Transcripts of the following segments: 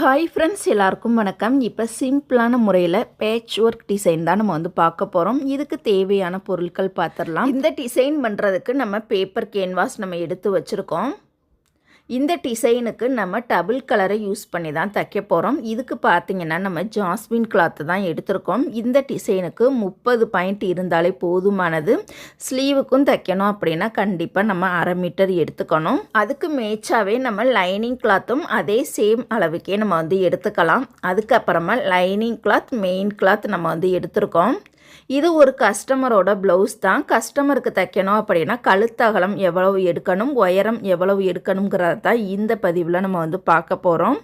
Hi friends எல்லாருக்கும் வணக்கம். இப்போ சிம்பிளான முறையில் பேட்ச் ஒர்க் டிசைன் தான் நம்ம வந்து பார்க்க போகிறோம் இதுக்கு தேவையான பொருட்கள் பார்த்துடலாம் இந்த டிசைன் பண்ணுறதுக்கு நம்ம பேப்பர் கேன்வாஸ் நம்ம எடுத்து வச்சுருக்கோம். இந்த டிசைனுக்கு நம்ம டபுள் கலரை யூஸ் பண்ணி தான் தைக்க போகிறோம் இதுக்கு பார்த்தீங்கன்னா நம்ம ஜாஸ்மின் கிளாத்து தான் எடுத்திருக்கோம். இந்த டிசைனுக்கு முப்பது பாயிண்ட் இருந்தாலே போதுமானது. ஸ்லீவுக்கும் தைக்கணும் அப்படின்னா கண்டிப்பாக நம்ம அரை மீட்டர் எடுத்துக்கணும். அதுக்கு மேய்ச்சாவே நம்ம லைனிங் கிளாத்தும் அதே சேம் அளவுக்கே நம்ம வந்து எடுத்துக்கலாம். அதுக்கப்புறமா லைனிங் கிளாத் மெயின் கிளாத் நம்ம வந்து எடுத்திருக்கோம். இது ஒரு கஸ்டமரோட ப்ளவுஸ் தான். கஸ்டமருக்கு தைக்கணும் அப்படின்னா கழுத்தகலம் எவ்வளவு எடுக்கணும் உயரம் எவ்வளவு எடுக்கணுங்கிறத தான் இந்த பதிவில் நம்ம வந்து பார்க்க போகிறோம்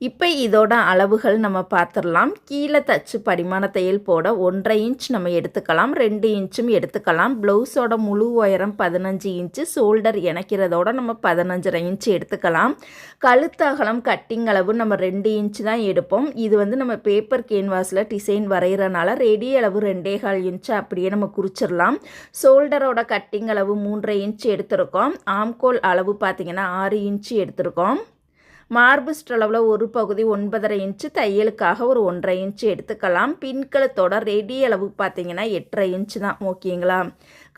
இப்போ இதோட அளவுகள் நம்ம பார்த்துடலாம் கீழே தச்சு படிமான தையல் போட ஒன்றரை இன்ச் நம்ம எடுத்துக்கலாம். ரெண்டு இன்ச்சும் எடுத்துக்கலாம். ப்ளவுஸோட முழு உயரம் பதினஞ்சு இன்ச்சு ஷோல்டர் இணைக்கிறதோட நம்ம பதினஞ்சரை இன்ச்சு எடுத்துக்கலாம். கழுத்தகலம் கட்டிங் அளவு நம்ம ரெண்டு இன்ச்சு தான் எடுப்போம். இது வந்து நம்ம பேப்பர் கேன்வாஸில் டிசைன் வரைகிறனால ரெடி அளவு ரெண்டே கால் இன்ச்சு அப்படியே நம்ம குறிச்சிடலாம் ஷோல்டரோட கட்டிங் அளவு மூன்றரை இன்ச்சு எடுத்திருக்கோம். ஆம்கோல் அளவு பார்த்திங்கன்னா ஆறு இன்ச்சு எடுத்திருக்கோம். மார்பிஸ்ட் அளவில் ஒரு பகுதி ஒன்பதரை இன்ச்சு தையலுக்காக ஒரு ஒன்றரை இன்ச்சு எடுத்துக்கலாம். பின்கழுத்தோட ரெடி அளவு பார்த்தீங்கன்னா எட்டரை இன்ச்சு தான் ஓகேங்களா?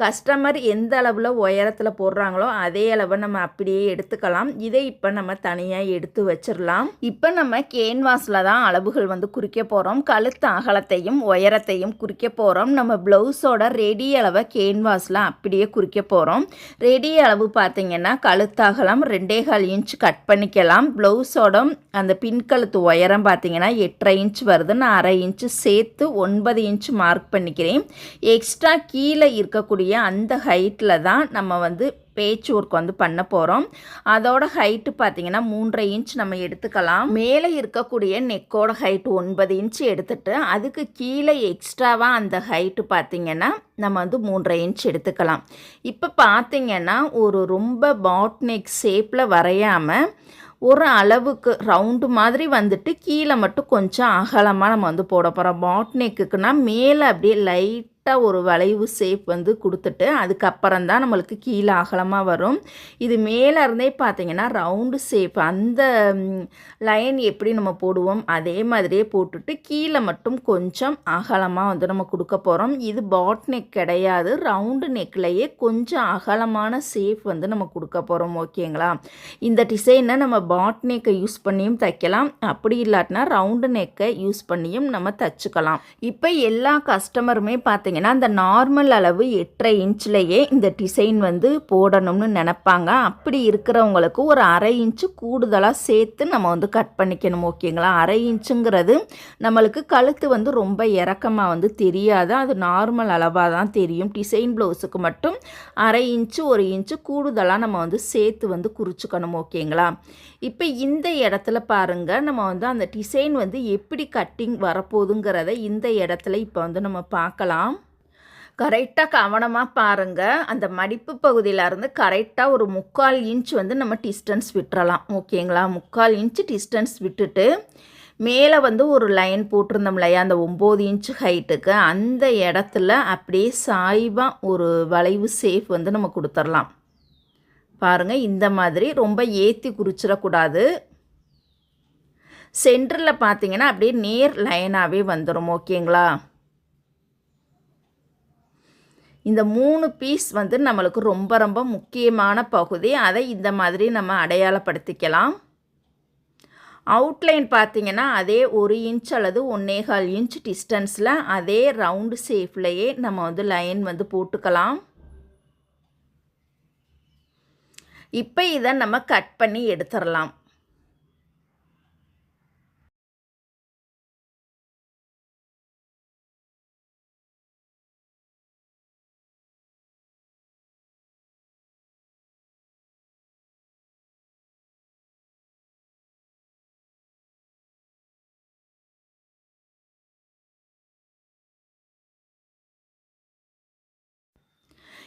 கஸ்டமர் எந்த அளவில் உயரத்தில் போடுறாங்களோ அதே அளவை நம்ம அப்படியே எடுத்துக்கலாம். இதை இப்போ நம்ம தனியாக எடுத்து வச்சிடலாம் இப்போ நம்ம கேன்வாஸில் தான் அளவுகள் வந்து குறிக்க போகிறோம் கழுத்து அகலத்தையும் உயரத்தையும் குறிக்க போகிறோம் நம்ம ப்ளவுஸோட ரெடி அளவை கேன்வாஸில் அப்படியே குறிக்க போகிறோம் ரெடி அளவு பார்த்திங்கன்னா கழுத்து அகலம் ரெண்டே கால் இன்ச் கட் பண்ணிக்கலாம். ப்ளவுஸோட அந்த பின்கழுத்து உயரம் பார்த்தீங்கன்னா எட்டரை இன்ச் வருது. நான் அரை இன்ச்சு சேர்த்து ஒன்பது இன்ச் மார்க் பண்ணிக்கிறேன். எக்ஸ்ட்ரா கீழே இருக்கக்கூடிய அந்த ஹைட்டில் தான் நம்ம வந்து பேச் ஒர்க் வந்து பண்ண போகிறோம் அதோட ஹைட்டு பார்த்திங்கன்னா மூன்றரை இன்ச் நம்ம எடுத்துக்கலாம். மேலே இருக்கக்கூடிய நெக்கோட ஹைட் ஒன்பது இன்ச் எடுத்துட்டு அதுக்கு கீழே எக்ஸ்ட்ராவாக அந்த ஹைட்டு பார்த்தீங்கன்னா நம்ம வந்து மூன்றரை இன்ச் எடுத்துக்கலாம். இப்போ பார்த்திங்கன்னா ஒரு ரொம்ப பாட் நெக் ஷேப்பில் வரையாமல் ஒரு அளவுக்கு ரவுண்டு மாதிரி வந்துட்டு கீழே மட்டும் கொஞ்சம் அகலமாக நம்ம வந்து போட போகிறோம் பாட் நெக்குக்குன்னா மேலே அப்படியே லைட் கரெக்டாக ஒரு வளைவு ஷேப் வந்து கொடுத்துட்டு அதுக்கப்புறம் தான் நம்மளுக்கு கீழே அகலமாக வரும். இது மேலே இருந்தே பார்த்தீங்கன்னா ரவுண்டு ஷேப் அந்த லைன் எப்படி நம்ம போடுவோம் அதே மாதிரியே போட்டுட்டு கீழே மட்டும் கொஞ்சம் அகலமாக வந்து நம்ம கொடுக்க போகிறோம் இது பாட் நெக் கிடையாது ரவுண்டு நெக்லேயே கொஞ்சம் அகலமான ஷேப் வந்து நம்ம கொடுக்க போகிறோம் ஓகேங்களா? இந்த டிசைனை நம்ம பாட் நெக்கை யூஸ் பண்ணியும் தைக்கலாம் அப்படி இல்லாட்டினா ரவுண்டு நெக்கை யூஸ் பண்ணியும் நம்ம தைச்சிக்கலாம். இப்போ எல்லா கஸ்டமருமே பார்த்தீங்கன்னா பார்த்தீங்கன்னா அந்த நார்மல் அளவு எட்டரை இன்ச்லேயே இந்த டிசைன் வந்து போடணும்னு நினப்பாங்க. அப்படி இருக்கிறவங்களுக்கு ஒரு அரை இன்ச்சு கூடுதலாக சேர்த்து நம்ம வந்து கட் பண்ணிக்கணும் ஓகேங்களா? அரை இன்ச்சுங்கிறது நம்மளுக்கு கழுத்து வந்து ரொம்ப இறக்கமாக வந்து தெரியாது. அது நார்மல் அளவாக தான் தெரியும். டிசைன் ப்ளவுஸுக்கு மட்டும் அரை இன்ச்சு ஒரு இன்ச்சு கூடுதலாக நம்ம வந்து சேர்த்து வந்து குறிச்சிக்கணும் ஓகேங்களா? இப்போ இந்த இடத்துல பாருங்கள் நம்ம வந்து அந்த டிசைன் வந்து எப்படி கட்டிங் வரப்போகுதுங்கிறத இந்த இடத்துல இப்போ வந்து நம்ம பார்க்கலாம். கரெக்டாக கவனமாக பாருங்கள் அந்த மடிப்பு பகுதியிலேருந்து கரெக்டாக ஒரு முக்கால் இன்ச் வந்து நம்ம டிஸ்டன்ஸ் விட்டுறலாம். ஓகேங்களா? முக்கால் இன்ச்சு டிஸ்டன்ஸ் விட்டுட்டு மேலே வந்து ஒரு லைன் போட்டிருந்தோம் இல்லையா? அந்த ஒம்பது இன்ச்சு ஹைட்டுக்கு அந்த இடத்துல அப்படியே சாய்வாக ஒரு வளைவு சேஃப் வந்து நம்ம கொடுத்துர்லாம் பாருங்கள் இந்த மாதிரி ரொம்ப ஏற்றி குறிச்சிடக்கூடாது. சென்டரில் பார்த்தீங்கன்னா அப்படியே நேர் லைனாகவே வந்துடும் ஓகேங்களா? இந்த மூணு பீஸ் வந்து நம்மளுக்கு ரொம்ப ரொம்ப முக்கியமான பகுதி. அதை இந்த மாதிரி நம்ம அடையாளப்படுத்திக்கலாம். அவுட்லைன் பார்த்திங்கன்னா அதே ஒரு இன்ச் அல்லது ஒன்னேகால் இன்ச் டிஸ்டன்ஸில் அதே ரவுண்டு ஷேப்லையே நம்ம வந்து லைன் வந்து போட்டுக்கலாம். இப்போ இதை நம்ம கட் பண்ணி எடுத்துடலாம்.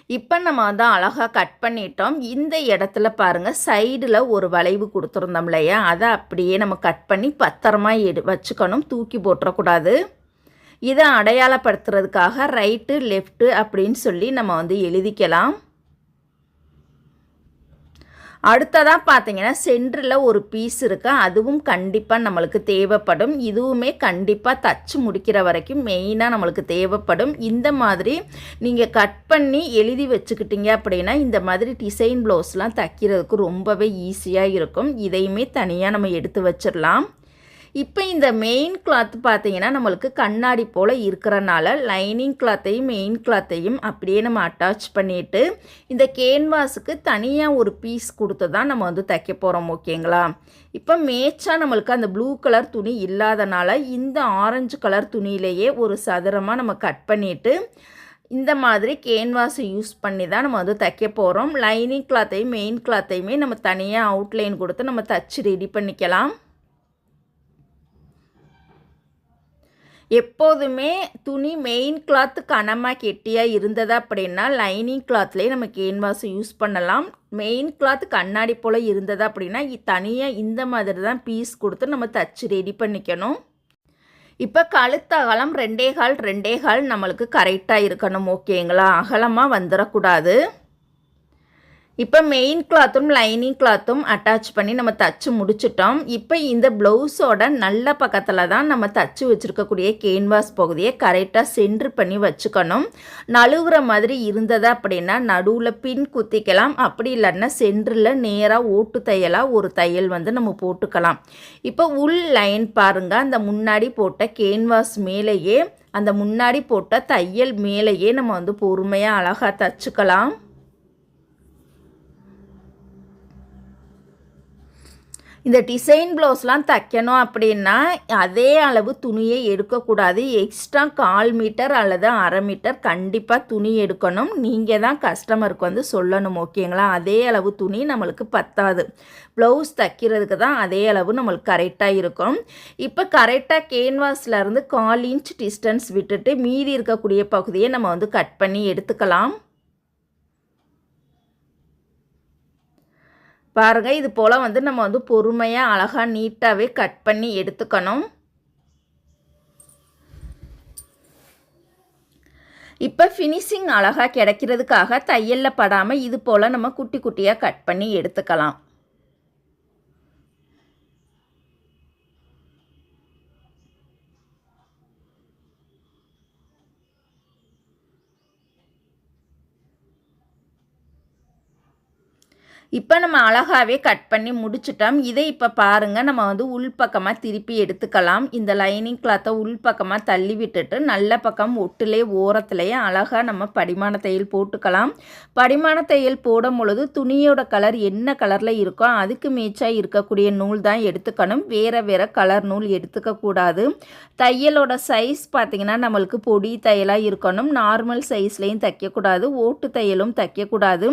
இப்போ நம்ம வந்து அழகாக கட் பண்ணிட்டோம். இந்த இடத்துல பாருங்கள் சைடில் ஒரு வளைவு கொடுத்துருந்தோம் இல்லையா? அதை அப்படியே நம்ம கட் பண்ணி பத்திரமா எடு வச்சுக்கணும். தூக்கி போட்டுறக்கூடாது. இதை அடையாளப்படுத்துறதுக்காக ரைட்டு லெஃப்ட்டு அப்படின்னு சொல்லி நம்ம வந்து எழுதிக்கலாம். அடுத்ததாக பார்த்தீங்கன்னா சென்டரில் ஒரு பீஸ் இருக்குது அதுவும் கண்டிப்பாக நம்மளுக்கு தேவைப்படும். இதுவுமே கண்டிப்பாக தச்சு முடிக்கிற வரைக்கும் மெயினாக நம்மளுக்கு தேவைப்படும். இந்த மாதிரி நீங்கள் கட் பண்ணி எழுதி வச்சுக்கிட்டீங்க அப்படின்னா இந்த மாதிரி டிசைன் ப்ளவுஸ்லாம் தைக்கிறதுக்கு ரொம்பவே ஈஸியாக இருக்கும். இதையுமே தனியாக நம்ம எடுத்து வச்சிடலாம். இப்போ இந்த மெயின் கிளாத் பார்த்தீங்கன்னா நம்மளுக்கு கண்ணாடி போல் இருக்கிறனால லைனிங் கிளாத்தையும் மெயின் கிளாத்தையும் அப்படியே நம்ம அட்டாச் பண்ணிவிட்டு இந்த கேன்வாஸுக்கு தனியாக ஒரு பீஸ் கொடுத்து தான் நம்ம வந்து தைக்க போகிறோம் ஓகேங்களா? இப்போ மேட்சாக நம்மளுக்கு அந்த ப்ளூ கலர் துணி இல்லாதனால இந்த ஆரஞ்சு கலர் துணியிலேயே ஒரு சதுரமாக நம்ம கட் பண்ணிவிட்டு இந்த மாதிரி கேன்வாஸை யூஸ் பண்ணி தான் நம்ம வந்து தைக்க போகிறோம் லைனிங் கிளாத்தையும் மெயின் கிளாத்தையுமே நம்ம தனியாக அவுட்லைன் கொடுத்து நம்ம தச்சு ரெடி பண்ணிக்கலாம். எப்போதுமே துணி மெயின் கிளாத்து கனமாக கெட்டியாக இருந்தது அப்படின்னா லைனிங் கிளாத்லேயே நம்ம கேன்வாஸ் யூஸ் பண்ணலாம். மெயின் கிளாத் கண்ணாடி போல் இருந்தது அப்படின்னா தனியாக இந்த மாதிரி தான் பீஸ் கொடுத்து நம்ம தச்சு ரெடி பண்ணிக்கணும். இப்போ கழுத்து அகலம் ரெண்டே கால் ரெண்டே கால் நம்மளுக்கு கரெக்டாக இருக்கணும் ஓகேங்களா அகலமாக வந்துடக்கூடாது இப்போ மெயின் கிளாத்தும் லைனிங் கிளாத்தும் அட்டாச் பண்ணி நம்ம தச்சு முடிச்சிட்டோம். இப்போ இந்த ப்ளவுஸோட நல்ல பக்கத்தில் தான் நம்ம தச்சு வச்சுருக்கக்கூடிய கேன்வாஸ் பகுதியை கரெக்டாக சென்ட்ரு பண்ணி வச்சுக்கணும். நழுவுற மாதிரி இருந்தது அப்படின்னா நடுவில் பின் குத்திக்கலாம். அப்படி இல்லைன்னா சென்டரில் நேராக ஓட்டு தையலாக ஒரு தையல் வந்து நம்ம போட்டுக்கலாம். இப்போ உள் லைன் பாருங்கள் அந்த முன்னாடி போட்ட கேன்வாஸ் மேலேயே அந்த முன்னாடி போட்ட தையல் மேலேயே நம்ம வந்து பொறுமையாக அழகாக தச்சுக்கலாம். இந்த டிசைன் ப்ளவுஸ்லாம் தைக்கணும் அப்படின்னா அதே அளவு துணியை எடுக்கக்கூடாது. எக்ஸ்ட்ரா கால் மீட்டர் அல்லது அரை மீட்டர் கண்டிப்பாக துணி எடுக்கணும். நீங்கள் தான் கஸ்டமருக்கு வந்து சொல்லணும் ஓகேங்களா அதே அளவு துணி நம்மளுக்கு பத்தாது. ப்ளவுஸ் தைக்கிறதுக்கு தான் அதே அளவு நம்மளுக்கு கரெக்டாக இருக்கும். இப்போ கரெக்டாக கேன்வாஸ்லேருந்து கால் இன்ச் டிஸ்டன்ஸ் விட்டுட்டு மீதி இருக்கக்கூடிய பகுதியை நம்ம வந்து கட் பண்ணி எடுத்துக்கலாம். பாருங்கள் இது போல் வந்து நம்ம வந்து பொறுமையாக அழகாக நீட்டாகவே கட் பண்ணி எடுத்துக்கணும். இப்போ ஃபினிஷிங் அழகாக கிடைக்கிறதுக்காக தையலில் படாமல் இது போல் நம்ம குட்டி குட்டியாக கட் பண்ணி எடுத்துக்கலாம். இப்போ நம்ம அழகாகவே கட் பண்ணி முடிச்சிட்டோம். இதை இப்போ பாருங்கள் நம்ம வந்து உள்பக்கமாக திருப்பி எடுத்துக்கலாம். இந்த லைனிங் கிளாத்தை உள்பக்கமாக தள்ளி விட்டுட்டு நல்ல பக்கம் ஒட்டுலே ஓரத்துலேயே அழகாக நம்ம படிமான தையல் போட்டுக்கலாம். படிமான தையல் போடும் பொழுது துணியோட கலர் என்ன கலரில் இருக்கோ அதுக்கு மேய்ச்சாக இருக்கக்கூடிய நூல் தான் எடுத்துக்கணும். வேறு வேறு கலர் நூல் எடுத்துக்கக்கூடாது தையலோட சைஸ் பார்த்திங்கன்னா நம்மளுக்கு பொடி தையலாக இருக்கணும். நார்மல் சைஸ்லேயும் தைக்கக்கூடாது. ஓட்டு தையலும் தைக்கக்கூடாது.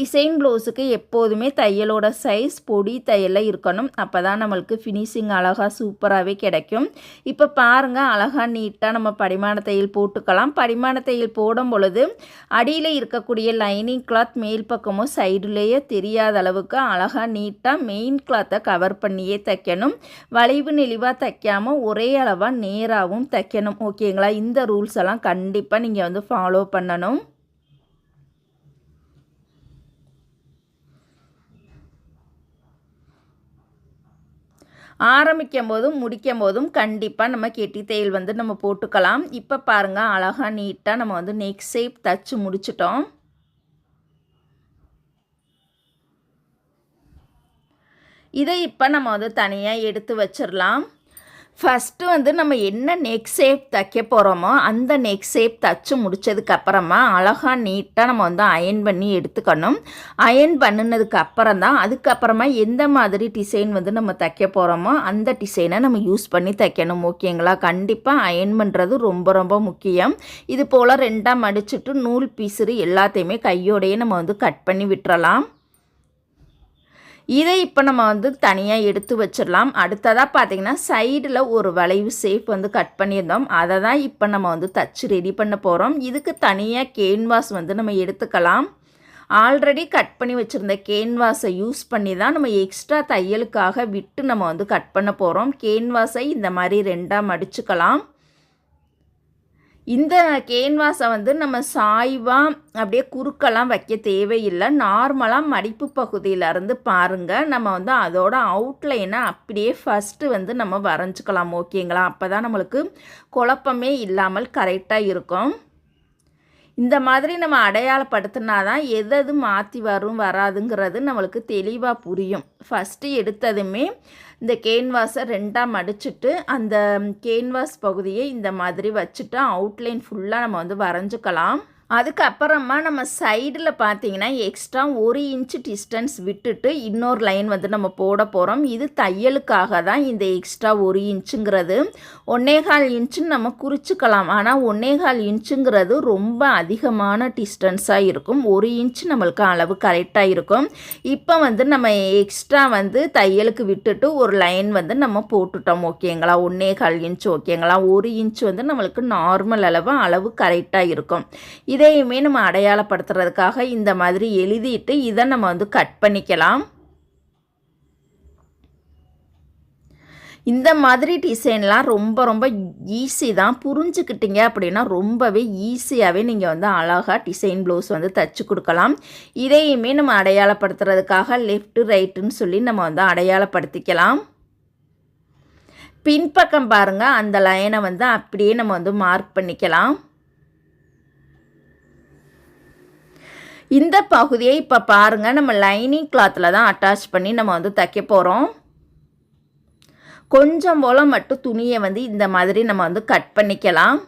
டிசைன் ப்ளவுஸுக்கு எப்போ எப்போதுமே தையலோட சைஸ் பொடி தையலில் இருக்கணும். அப்போ தான் நம்மளுக்கு ஃபினிஷிங் அழகாக சூப்பராகவே கிடைக்கும். இப்போ பாருங்கள் அழகாக நீட்டாக நம்ம படிமான தையல் போட்டுக்கலாம். படிமான தையல் போடும் பொழுது அடியில் இருக்கக்கூடிய லைனிங் கிளாத் மேல் பக்கமும் சைடுலேயே தெரியாத அளவுக்கு அழகாக நீட்டாக மெயின் கிளாத்தை கவர் பண்ணியே தைக்கணும். வளைவு நெளிவாக தைக்காமல் ஒரே அளவாக நேராகவும் தைக்கணும். ஓகேங்களா இந்த ரூல்ஸ் எல்லாம் கண்டிப்பாக நீங்கள் வந்து ஃபாலோ பண்ணணும். ஆரம்பிக்கும் போதும் முடிக்கும் போதும் கண்டிப்பாக நம்ம கெட்டி தையல் வந்து நம்ம போட்டுக்கலாம். இப்போ பாருங்கள் அழகாக நீட்டாக நம்ம வந்து நெக் ஷேப் தச்சு முடிச்சிட்டோம். இதை இப்போ நம்ம வந்து தனியாக எடுத்து வச்சிடலாம் ஃபஸ்ட்டு வந்து நம்ம என்ன நெக் ஷேப் தைக்க போகிறோமோ அந்த நெக் ஷேப் தைச்சு முடித்ததுக்கப்புறமா அழகாக நீட்டாக நம்ம வந்து அயன் பண்ணி எடுத்துக்கணும். அயன் பண்ணினதுக்கு அப்புறம் தான் அதுக்கப்புறமா எந்த மாதிரி டிசைன் வந்து நம்ம தைக்க போகிறோமோ அந்த டிசைனை நம்ம யூஸ் பண்ணி தைக்கணும் ஓகேங்களா கண்டிப்பாக அயன் பண்ணுறது ரொம்ப ரொம்ப முக்கியம். இது போல் ரெண்டாக மடிச்சுட்டு நூல் பீசுறு எல்லாத்தையுமே கையோடையே நம்ம வந்து கட் பண்ணி விட்டுறலாம். இதை இப்போ நம்ம வந்து தனியாக எடுத்து வச்சிடலாம். அடுத்ததாக பார்த்திங்கன்னா சைடில் ஒரு வளைவு சேஃப் வந்து கட் பண்ணியிருந்தோம். அதை தான் இப்போ நம்ம வந்து தச்சு ரெடி பண்ண போகிறோம் இதுக்கு தனியாக கேன்வாஸ் வந்து நம்ம எடுத்துக்கலாம். ஆல்ரெடி கட் பண்ணி வச்சுருந்த கேன்வாஸை யூஸ் பண்ணி தான் நம்ம எக்ஸ்ட்ரா தையலுக்காக விட்டு நம்ம வந்து கட் பண்ண போகிறோம் கேன்வாஸை இந்த மாதிரி ரெண்டாக மடிச்சுக்கலாம். இந்த கேன்வாஸை வந்து நம்ம சாய்வாக அப்படியே குறுக்கெல்லாம் வைக்க தேவையில்லை. நார்மலாக மடிப்பு பகுதியிலேருந்து பாருங்கள் நம்ம வந்து அதோட அவுட்லைனை அப்படியே ஃபஸ்ட்டு வந்து நம்ம வரைஞ்சிக்கலாம். ஓகேங்களா அப்போ தான் நம்மளுக்கு குழப்பமே இல்லாமல் கரெக்டாக இருக்கும். இந்த மாதிரி நம்ம அடையாளப்படுத்தினா தான் எது எது மாற்றி வரும் வராதுங்கிறது நம்மளுக்கு தெளிவாக புரியும். ஃபஸ்ட்டு எடுத்ததுமே இந்த கேன்வாஸை ரெண்டாக மடிச்சுட்டு அந்த கேன்வாஸ் பகுதியை இந்த மாதிரி வச்சுட்டு அவுட்லைன் ஃபுல்லாக நம்ம வந்து வரைஞ்சிக்கலாம். அதுக்கப்புறமா நம்ம சைடில் பார்த்தீங்கன்னா எக்ஸ்ட்ரா ஒரு இன்ச்சு டிஸ்டன்ஸ் விட்டுட்டு இன்னொரு லைன் வந்து நம்ம போட போகிறோம் இது தையலுக்காக தான் இந்த எக்ஸ்ட்ரா ஒரு இன்ச்சுங்கிறது ஒன்னேகால் இன்ச்சுன்னு நம்ம குறிச்சிக்கலாம். ஆனால் ஒன்னேகால் இன்ச்சுங்கிறது ரொம்ப அதிகமான டிஸ்டன்ஸாக இருக்கும். ஒரு இன்ச்சு நம்மளுக்கு அளவு கரெக்டாக இருக்கும். இப்போ வந்து நம்ம எக்ஸ்ட்ரா வந்து தையலுக்கு விட்டுட்டு ஒரு லைன் வந்து நம்ம போட்டுட்டோம் ஓகேங்களா ஒன்னேகால் இன்ச்சு ஓகேங்களா ஒரு இன்ச்சு வந்து நம்மளுக்கு நார்மல் அளவு அளவு கரெக்டாக இருக்கும். இது இதையுமே நம்ம அடையாளப்படுத்துறதுக்காக இந்த மாதிரி எழுதிட்டு இதை நம்ம வந்து கட் பண்ணிக்கலாம். இந்த மாதிரி டிசைன்லாம் ரொம்ப ரொம்ப ஈஸி தான். புரிஞ்சுக்கிட்டீங்க அப்படின்னா ரொம்பவே ஈஸியாகவே நீங்கள் வந்து அழகாக டிசைன் ப்ளவுஸ் வந்து தச்சு கொடுக்கலாம். இதையுமே நம்ம அடையாளப்படுத்துறதுக்காக லெஃப்ட்டு ரைட்டுன்னு சொல்லி நம்ம வந்து அடையாளப்படுத்திக்கலாம். பின்பக்கம் பாருங்கள் அந்த லைனை வந்து அப்படியே நம்ம வந்து மார்க் பண்ணிக்கலாம். இந்த பகுதியை இப்போ பாருங்கள் நம்ம லைனிங் கிளாத்தில் தான் அட்டாச் பண்ணி நம்ம வந்து தைக்க போகிறோம் கொஞ்சம் போல் மட்டும் துணியை வந்து இந்த மாதிரி நம்ம வந்து கட் பண்ணிக்கலாம்.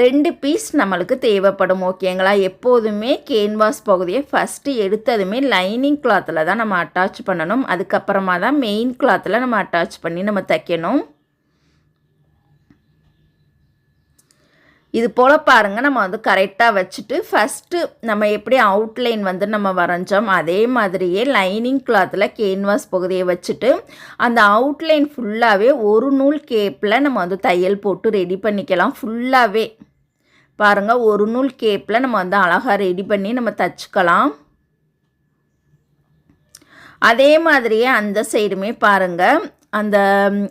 ரெண்டு பீஸ் நம்மளுக்கு தேவைப்படும் ஓகேங்களா எப்போதுமே கேன்வாஸ் பகுதியை ஃபஸ்ட்டு எடுத்ததுமே லைனிங் கிளாத்தில் தான் நம்ம அட்டாச் பண்ணணும். அதுக்கப்புறமா தான் மெயின் கிளாத்தில் நம்ம அட்டாச் பண்ணி நம்ம தைக்கணும். இது போல் பாருங்கள் நம்ம வந்து கரெக்டாக வச்சுட்டு ஃபஸ்ட்டு நம்ம எப்படி அவுட்லைன் வந்து நம்ம வரைஞ்சோம் அதே மாதிரியே லைனிங் கிளாத்தில் கேன்வாஸ் பகுதியை வச்சுட்டு அந்த அவுட்லைன் ஃபுல்லாகவே ஒரு நூல் கேப்பில் நம்ம வந்து தையல் போட்டு ரெடி பண்ணிக்கலாம் ஃபுல்லாகவே பாருங்கள் ஒரு நூல் கேப்பில் நம்ம வந்து அழகாக ரெடி பண்ணி நம்ம தச்சுக்கலாம். அதே மாதிரியே அந்த சைடுமே பாருங்கள் அந்த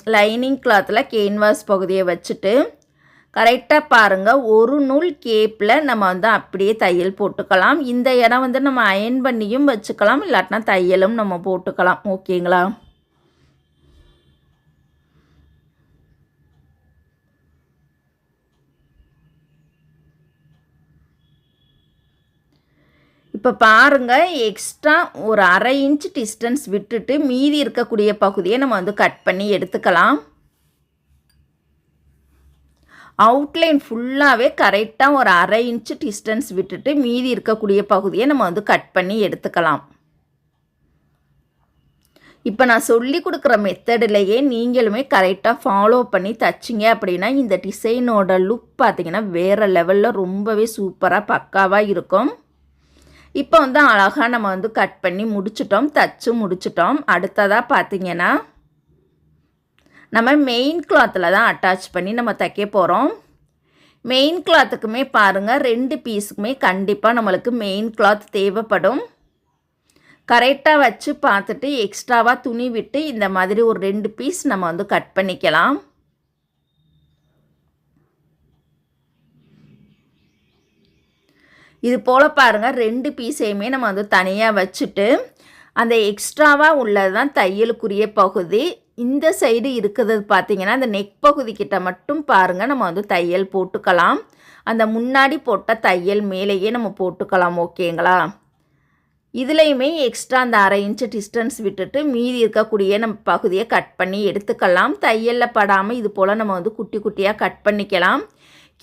லைனிங் கிளாத்தில் கேன்வாஸ் பகுதியை வச்சுட்டு கரெக்டாக பாருங்கள் ஒரு நூல் கேப்பில் நம்ம வந்து அப்படியே தையல் போட்டுக்கலாம். இந்த இடம் வந்து நம்ம அயன் பண்ணியும் வச்சுக்கலாம். இல்லாட்டினா தையலும் நம்ம போட்டுக்கலாம். ஓகேங்களா? இப்போ பாருங்கள் எக்ஸ்ட்ரா ஒரு அரை இன்ச் டிஸ்டன்ஸ் விட்டுட்டு மீதி இருக்கக்கூடிய பகுதியை நம்ம வந்து கட் பண்ணி எடுத்துக்கலாம். அவுட்லைன் ஃபுல்லாகவே கரெக்டாக ஒரு அரை இன்ச்சு டிஸ்டன்ஸ் விட்டுட்டு மீதி இருக்கக்கூடிய பகுதியை நம்ம வந்து கட் பண்ணி எடுத்துக்கலாம். இப்போ நான் சொல்லி கொடுக்குற மெத்தடிலேயே நீங்களுமே கரெக்டாக ஃபாலோ பண்ணி தச்சிங்க அப்படின்னா இந்த டிசைனோட லுக் பார்த்திங்கன்னா வேறு லெவலில் ரொம்பவே சூப்பராக பக்காவாக இருக்கும். இப்போ வந்து அழகாக நம்ம வந்து கட் பண்ணி முடிச்சிட்டோம் தச்சு முடிச்சிட்டோம். அடுத்ததாக பார்த்திங்கன்னா நம்ம மெயின் கிளாத்தில் தான் அட்டாச் பண்ணி நம்ம தைக்க போகிறோம் மெயின் கிளாத்துக்குமே பாருங்கள் ரெண்டு பீஸுக்குமே கண்டிப்பாக நம்மளுக்கு மெயின் கிளாத் தேவைப்படும். கரெக்டாக வச்சு பார்த்துட்டு எக்ஸ்ட்ராவாக துணி விட்டு இந்த மாதிரி ஒரு ரெண்டு பீஸ் நம்ம வந்து கட் பண்ணிக்கலாம். இது போல் பாருங்கள் ரெண்டு பீஸையுமே நம்ம வந்து தனியாக வச்சுட்டு அந்த எக்ஸ்ட்ராவாக உள்ளது தான் தையலுக்குரிய பகுதி. இந்த சைடு இருக்கிறது பார்த்திங்கன்னா அந்த நெக் பகுதி கிட்ட மட்டும் பாருங்கள் நம்ம வந்து தையல் போட்டுக்கலாம். அந்த முன்னாடி போட்ட தையல் மேலேயே நம்ம போட்டுக்கலாம் ஓகேங்களா? இதுலேயுமே எக்ஸ்ட்ரா அந்த அரை இன்ச்சு டிஸ்டன்ஸ் விட்டுட்டு மீதி இருக்கக்கூடிய நம்ம பகுதியை கட் பண்ணி எடுத்துக்கலாம். தையலில் படாமல் இது போல் நம்ம வந்து குட்டி குட்டியாக கட் பண்ணிக்கலாம்.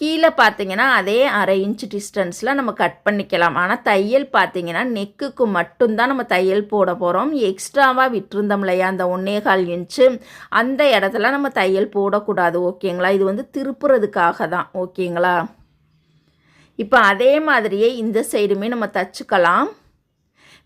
கீழே பார்த்தீங்கன்னா அதே அரை இன்ச் டிஸ்டன்ஸில் நம்ம கட் பண்ணிக்கலாம். ஆனால் தையல் பார்த்தீங்கன்னா நெக்குக்கு மட்டும்தான் நம்ம தையல் போட போகிறோம் எக்ஸ்ட்ராவாக விட்டுருந்தோம் இல்லையா? அந்த ஒன்னேகால் இன்ச்சு அந்த இடத்துல நம்ம தையல் போடக்கூடாது. ஓகேங்களா? இது வந்து திருப்புறதுக்காக தான். ஓகேங்களா? இப்போ அதே மாதிரியே இந்த சைடுமே நம்ம தச்சுக்கலாம்.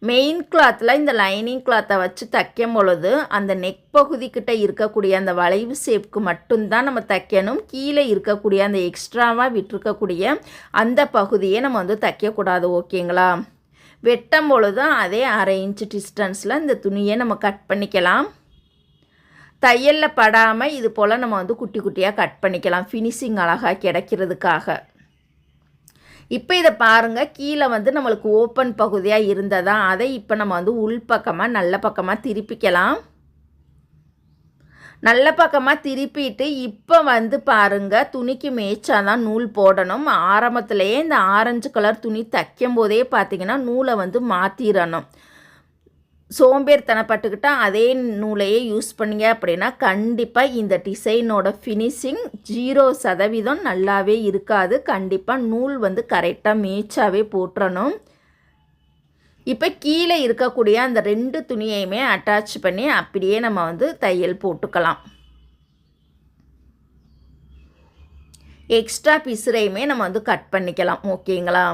மெயின் கிளாத்தில் இந்த லைனிங் கிளாத்தை வச்சு தைக்கும் பொழுது அந்த நெக் பகுதிக்கிட்ட இருக்கக்கூடிய அந்த வளைவு ஷேப்க்கு மட்டும்தான் நம்ம தைக்கணும். கீழே இருக்கக்கூடிய அந்த எக்ஸ்ட்ராவாக விட்டுருக்கக்கூடிய அந்த பகுதியை நம்ம வந்து தைக்கக்கூடாது ஓகேங்களா வெட்டும் பொழுது அதே அரை இன்ச்சு டிஸ்டன்ஸில் இந்த துணியை நம்ம கட் பண்ணிக்கலாம். தையலில் படாமல் இது போல் நம்ம வந்து குட்டி குட்டியாக கட் பண்ணிக்கலாம். ஃபினிஷிங் அழகாக கிடைக்கிறதுக்காக. இப்போ இதை பாருங்கள் கீழே வந்து நம்மளுக்கு ஓப்பன் பகுதியாக இருந்ததா அதை இப்போ நம்ம வந்து உள் பக்கமாக நல்ல பக்கமாக திருப்பிக்கலாம். நல்ல பக்கமாக திருப்பிட்டு இப்போ வந்து பாருங்கள் துணிக்கு மேய்ச்சா தான் நூல் போடணும். ஆரம்பத்திலேயே இந்த ஆரஞ்சு கலர் துணி தைக்கும் போதே பார்த்தீங்கன்னா நூலை வந்து மாற்றிடணும் சோம்பேறித்தனப்பட்டுக்கிட்டால் அதே நூலையே யூஸ் பண்ணீங்க அப்படின்னா கண்டிப்பாக இந்த டிசைனோட ஃபினிஷிங் ஜீரோ சதவீதம் நல்லாவே இருக்காது. கண்டிப்பாக நூல் வந்து கரெக்டாக மேய்ச்சாவே போட்டுறணும் இப்போ கீழே இருக்கக்கூடிய அந்த ரெண்டு துணியையுமே அட்டாச் பண்ணி அப்படியே நம்ம வந்து தையல் போட்டுக்கலாம். எக்ஸ்ட்ரா பிசுரையுமே நம்ம வந்து கட் பண்ணிக்கலாம். ஓகேங்களா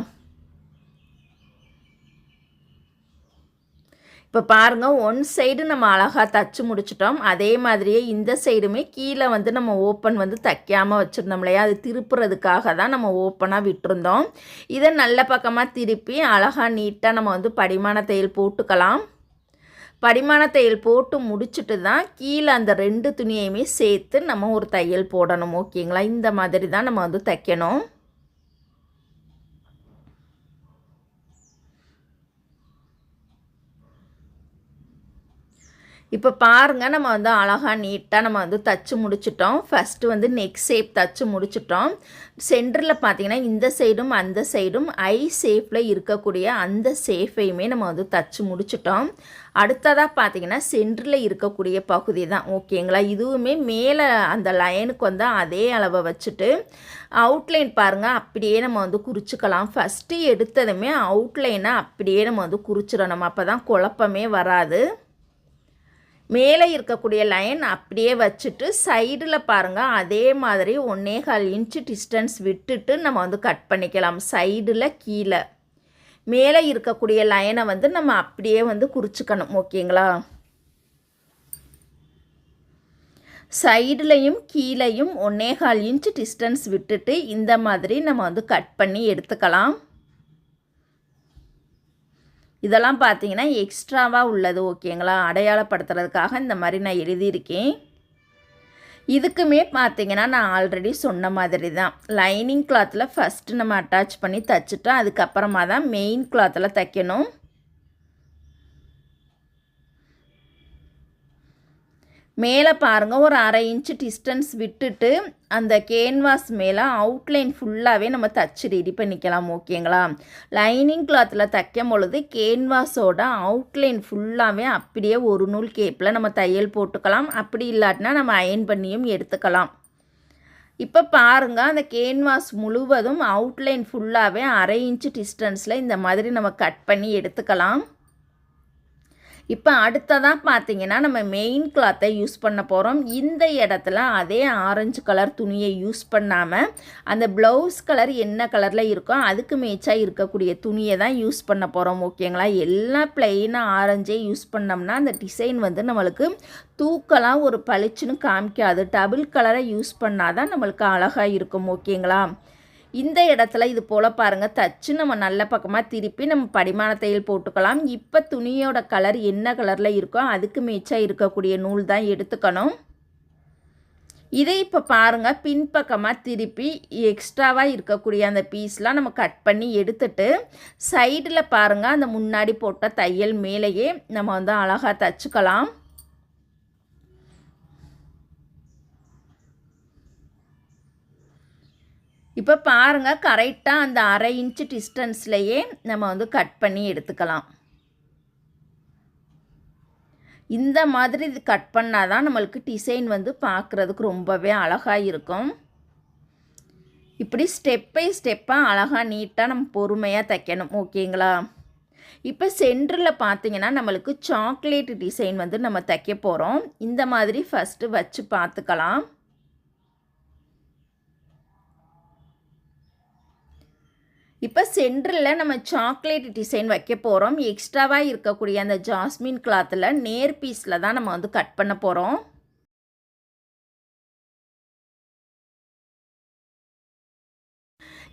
இப்போ பாருங்கள் ஒன் சைடு நம்ம அழகாக தச்சு முடிச்சிட்டோம். அதே மாதிரியே இந்த சைடுமே கீழே வந்து நம்ம ஓப்பன் வந்து தைக்காமல் வச்சுருந்தோம் இல்லையா? அது திருப்புறதுக்காக தான் நம்ம ஓப்பனாக விட்டுருந்தோம். இதை நல்ல பக்கமாக திருப்பி அழகாக நீட்டாக நம்ம வந்து படிமான தையல் போட்டுக்கலாம். படிமான தையல் போட்டு முடிச்சுட்டு தான் கீழே அந்த ரெண்டு துணியையுமே சேர்த்து நம்ம ஒரு தையல் போடணும். ஓகேங்களா? இந்த மாதிரி தான் நம்ம வந்து தைக்கணும். இப்போ பாருங்கள் நம்ம வந்து அழகாக நீட்டாக நம்ம வந்து தச்சு முடிச்சிட்டோம். ஃபஸ்ட்டு வந்து நெக் ஷேப் தச்சு முடிச்சிட்டோம். சென்டரில் பார்த்தீங்கன்னா இந்த சைடும் அந்த சைடும் ஐ ஷேப்பில் இருக்கக்கூடிய அந்த ஷேஃபையுமே நம்ம வந்து தச்சு முடிச்சிட்டோம். அடுத்ததாக பார்த்தீங்கன்னா சென்டரில் இருக்கக்கூடிய பகுதி தான். ஓகேங்களா இதுவுமே மேலே அந்த லைனுக்கு வந்து அதே அளவை வச்சுட்டு அவுட்லைன் பாருங்கள் அப்படியே நம்ம வந்து குறிச்சிக்கலாம். ஃபஸ்ட்டு எடுத்ததுமே அவுட்லைனை அப்படியே நம்ம வந்து குறிச்சிடணும். அப்போ தான் குழப்பமே வராது. மேலே இருக்கக்கூடிய லைன் அப்படியே வச்சுட்டு சைடில் பாருங்கள் அதே மாதிரி ஒன்றே கால் இன்ச்சு டிஸ்டன்ஸ் விட்டுட்டு நம்ம வந்து கட் பண்ணிக்கலாம். சைடில் கீழே. மேலே இருக்கக்கூடிய லைனை வந்து நம்ம அப்படியே வந்து குறிச்சிக்கணும். ஓகேங்களா? சைடுலையும் கீழையும் ஒன்றே கால் இன்ச்சு டிஸ்டன்ஸ் விட்டுட்டு இந்த மாதிரி நம்ம வந்து கட் பண்ணி எடுத்துக்கலாம். இதெல்லாம் பார்த்தீங்கன்னா எக்ஸ்ட்ராவாக உள்ளது ஓகேங்களா அடையாளப்படுத்துறதுக்காக இந்த மாதிரி நான் எழுதியிருக்கேன். இதுக்குமே பார்த்தீங்கன்னா நான் ஆல்ரெடி சொன்ன மாதிரி தான். லைனிங் கிளாத்தில் ஃபஸ்ட்டு நம்ம அட்டாச் பண்ணி தைச்சிட்டோம் அதுக்கப்புறமா தான் மெயின் கிளாத்தில் தைக்கணும். மேலே பாருங்கள் ஒரு அரை இன்ச்சு டிஸ்டன்ஸ் விட்டுட்டு அந்த கேன்வாஸ் மேலே அவுட்லைன் ஃபுல்லாகவே நம்ம தச்சு ரெடி பண்ணிக்கலாம் ஓகேங்களா லைனிங் கிளாத்தில் தைக்கும் பொழுது கேன்வாஸோட அவுட்லைன் ஃபுல்லாகவே அப்படியே ஒரு நூல் கேப்பில் நம்ம தையல் போட்டுக்கலாம். அப்படி இல்லாட்டினா நம்ம அயன் பண்ணியும் எடுத்துக்கலாம். இப்போ பாருங்கள் அந்த கேன்வாஸ் முழுவதும் அவுட்லைன் ஃபுல்லாகவே அரை இன்ச்சு டிஸ்டன்ஸில் இந்த மாதிரி நம்ம கட் பண்ணி எடுத்துக்கலாம். இப்போ அடுத்ததாக பார்த்தீங்கன்னா நம்ம மெயின் கிளாத்தை யூஸ் பண்ண போகிறோம் இந்த இடத்துல அதே ஆரஞ்சு கலர் துணியை யூஸ் பண்ணாமல் அந்த ப்ளவுஸ் கலர் என்ன கலரில் இருக்கோ அதுக்கு மேட்சாக இருக்கக்கூடிய துணியை தான் யூஸ் பண்ண போகிறோம் ஓகேங்களா? எல்லாம் பிளெயினாக ஆரஞ்சே யூஸ் பண்ணோம்னா அந்த டிசைன் வந்து நம்மளுக்கு தூக்கலாம் ஒரு பளிச்சுன்னு காமிக்காது. டபுள் கலரை யூஸ் பண்ணால் தான் நம்மளுக்கு அழகாக இருக்கும் ஓகேங்களா? இந்த இடத்துல இது போல் பாருங்கள் தச்சு நம்ம நல்ல பக்கமாக திருப்பி நம்ம படிமான தையல் போட்டுக்கலாம். இப்போ துணியோட கலர் என்ன கலரில் இருக்கோ அதுக்கு மீச்சாக இருக்கக்கூடிய நூல் தான் எடுத்துக்கணும். இதை இப்போ பாருங்கள் பின்பக்கமாக திருப்பி எக்ஸ்ட்ராவாக இருக்கக்கூடிய அந்த பீஸ்லாம் நம்ம கட் பண்ணி எடுத்துட்டு சைடில் பாருங்கள் அந்த முன்னாடி போட்ட தையல் மேலேயே நம்ம வந்து அழகாக தச்சுக்கலாம். இப்போ பாருங்கள் கரெக்டாக அந்த அரை இன்ச்சு டிஸ்டன்ஸ்லையே நம்ம வந்து கட் பண்ணி எடுத்துக்கலாம். இந்த மாதிரி இது கட் பண்ணால் தான் நம்மளுக்கு டிசைன் வந்து பார்க்குறதுக்கு ரொம்பவே அழகாக இருக்கும். இப்படி ஸ்டெப் பை ஸ்டெப்பாக அழகாக நீட்டாக நம்ம பொறுமையாக தைக்கணும் ஓகேங்களா? இப்போ சென்டரில் பார்த்தீங்கன்னா நம்மளுக்கு சாக்லேட் டிசைன் வந்து நம்ம தைக்க போகிறோம் இந்த மாதிரி ஃபஸ்ட்டு வச்சு பார்த்துக்கலாம். இப்போ சென்டரில் நம்ம சாக்லேட் டிசைன் வைக்க போகிறோம் எக்ஸ்ட்ராவாக இருக்கக்கூடிய அந்த ஜாஸ்மின் கிளாத்தில் நேர் பீஸில் தான் நம்ம வந்து கட் பண்ண போகிறோம்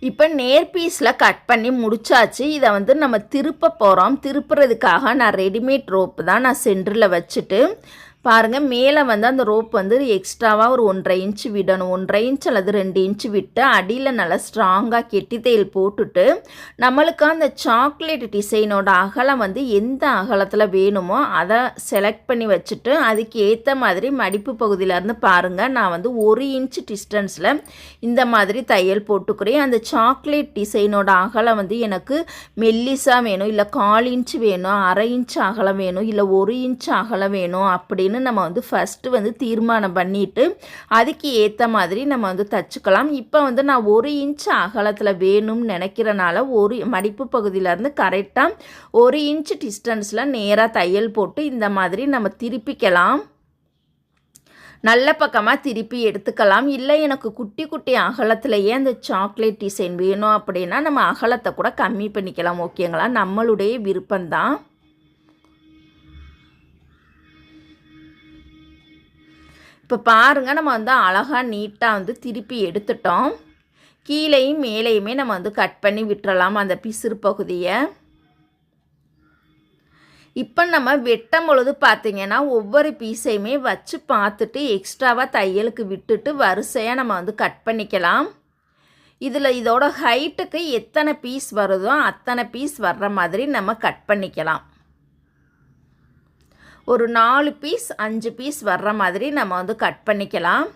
இப்போ நேர் பீஸில் கட் பண்ணி முடிச்சாச்சு. இதை வந்து நம்ம திருப்ப போகிறோம் திருப்புறதுக்காக நான் ரெடிமேட் ரோப்பு தான் நான் சென்டரில் வச்சுட்டு பாருங்கள் மேலே வந்து அந்த ரோப் வந்து எக்ஸ்ட்ராவாக ஒரு ஒன்றரை இன்ச்சு விடணும். ஒன்றரை இன்ச் அல்லது ரெண்டு இன்ச்சு விட்டு அடியில் நல்லா ஸ்ட்ராங்காக கெட்டி தையல் போட்டுட்டு நம்மளுக்கு அந்த சாக்லேட் டிசைனோட அகலம் வந்து எந்த அகலத்தில் வேணுமோ அதை செலக்ட் பண்ணி வச்சுட்டு அதுக்கு ஏற்ற மாதிரி மடிப்பு பகுதியிலேருந்து பாருங்கள் நான் வந்து ஒரு இன்ச் டிஸ்டன்ஸில் இந்த மாதிரி தையல் போட்டுக்கிறேன். அந்த சாக்லேட் டிசைனோட அகலம் வந்து எனக்கு மெல்லிஸாக வேணும் இல்லை கால் இன்ச் வேணும் அரை இன்ச் அகலம் வேணும் இல்லை ஒரு இன்ச் அகலம் வேணும் அப்படின்னு நம்ம வந்து ஃபஸ்ட்டு வந்து தீர்மானம் பண்ணிவிட்டு அதுக்கு ஏற்ற மாதிரி நம்ம வந்து தச்சுக்கலாம். இப்போ வந்து நான் ஒரு இன்ச் அகலத்தில் வேணும்னு நினைக்கிறனால ஒரு மடிப்பு பகுதியிலேருந்து கரெக்டாக ஒரு இன்ச் டிஸ்டன்ஸில் நேராக தையல் போட்டு இந்த மாதிரி நம்ம திருப்பிக்கலாம். நல்ல பக்கமாக திருப்பி எடுத்துக்கலாம். இல்லை எனக்கு குட்டி குட்டி அகலத்துலேயே அந்த சாக்லேட் டிசைன் வேணும் அப்படின்னா நம்ம அகலத்தை கூட கம்மி பண்ணிக்கலாம் ஓகேங்களா நம்மளுடைய விருப்பம்தான். இப்போ பாருங்கள் நம்ம வந்து அழகாக நீட்டாக வந்து திருப்பி எடுத்துட்டோம். கீழேயும் மேலேயுமே நம்ம வந்து கட் பண்ணி விட்டுறலாம் அந்த பிசுறு பகுதியை இப்போ நம்ம வெட்டும் பொழுது பார்த்திங்கன்னா ஒவ்வொரு பீஸையுமே வச்சு பார்த்துட்டு எக்ஸ்ட்ராவாக தையலுக்கு விட்டுட்டு வரிசையாக நம்ம வந்து கட் பண்ணிக்கலாம். இதில் இதோட ஹைட்டுக்கு எத்தனை பீஸ் வருதோ அத்தனை பீஸ் வர்ற மாதிரி நம்ம கட் பண்ணிக்கலாம். ஒரு நாலு பீஸ் அஞ்சு பீஸ் வர்ற மாதிரி நம்ம வந்து கட் பண்ணிக்கலாம்.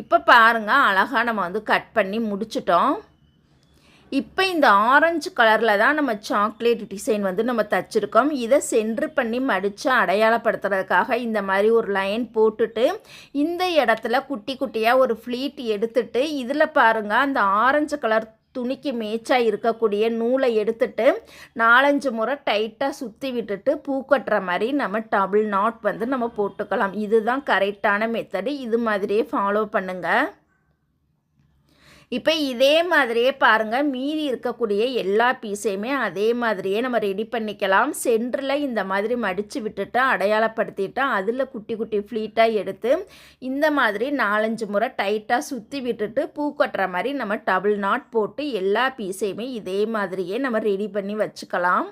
இப்போ பாருங்கள் அழகாக நம்ம வந்து கட் பண்ணி முடிச்சிட்டோம். இப்போ இந்த ஆரஞ்சு கலரில் தான் நம்ம சாக்லேட் டிசைன் வந்து நம்ம தச்சுருக்கோம். இதை சென்ட்ரு பண்ணி மடித்து அடையாளப்படுத்துறதுக்காக இந்த மாதிரி ஒரு லைன் போட்டுட்டு இந்த இடத்துல குட்டி குட்டியாக ஒரு ஃப்ளீட் எடுத்துட்டு இதில் பாருங்கள் அந்த ஆரஞ்சு கலர் துணிக்கு மேய்ச்சாக இருக்கக்கூடிய நூலை எடுத்துட்டு நாலஞ்சு முறை டைட்டாக சுற்றி விட்டுட்டு பூ கட்டுற மாதிரி நம்ம டபுள் நாட் வந்து நம்ம போட்டுக்கலாம். இதுதான் கரெக்டான மெத்தடு இது மாதிரியே ஃபாலோ பண்ணுங்கள் இப்போ இதே மாதிரியே பாருங்கள் மீதி இருக்கக்கூடிய எல்லா பீஸையுமே அதே மாதிரியே நம்ம ரெடி பண்ணிக்கலாம். சென்டரில் இந்த மாதிரி மடித்து விட்டுட்டு அடையாளப்படுத்திட்டு அதில் குட்டி குட்டி ஃப்ளீட்டாக எடுத்து இந்த மாதிரி நாலஞ்சு முறை டைட்டாக சுற்றி விட்டுட்டு பூ கட்டுற மாதிரி நம்ம டபுள் நாட் போட்டு எல்லா பீஸையுமே இதே மாதிரியே நம்ம ரெடி பண்ணி வச்சுக்கலாம்.